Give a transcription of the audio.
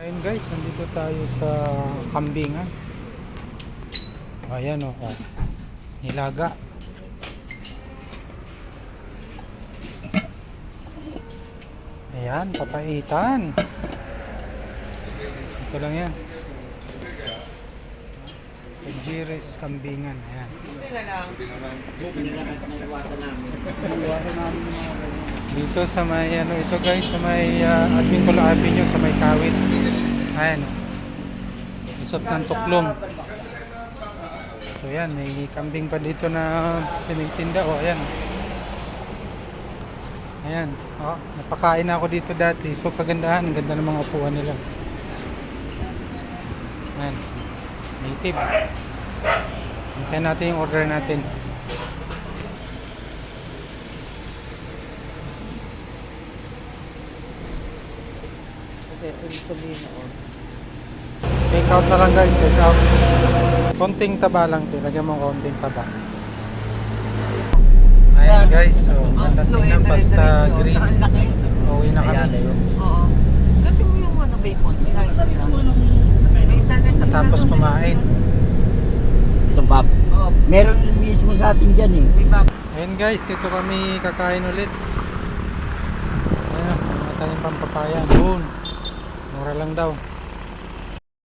Ayun guys, nandito tayo sa kambingan. Ayan o, oh, nilaga. Ayan, papaitan. Ito lang yan. Sa Jiris Kambingan. Ayan. Dito sa may ano ito guys, sa may uh, Advincula Avenue sa may Kawit. Ayan. Isot ng tuklong. So yan, may kambing pa dito na tinitinda. O ayan. Ayan. O, napakain na ako dito dati. So kagandahan, ang ganda ng mga upuan nila. Ayan. Native. Hintayin natin yung order natin. Take out na lang guys, take out. Konting taba lang, lagyan mo konting taba. Ayan guys, so nadating ng basta green. Uwi na kami. Oo. Gati mo yung ano, bacon. Tinayos nila. May internet na doon, kumain. Oo. Meron mismo sa atin dyan eh. Ayan guys, dito kami kakain ulit. Ayan, mga tayong pampapaya. Doon. Mura lang daw.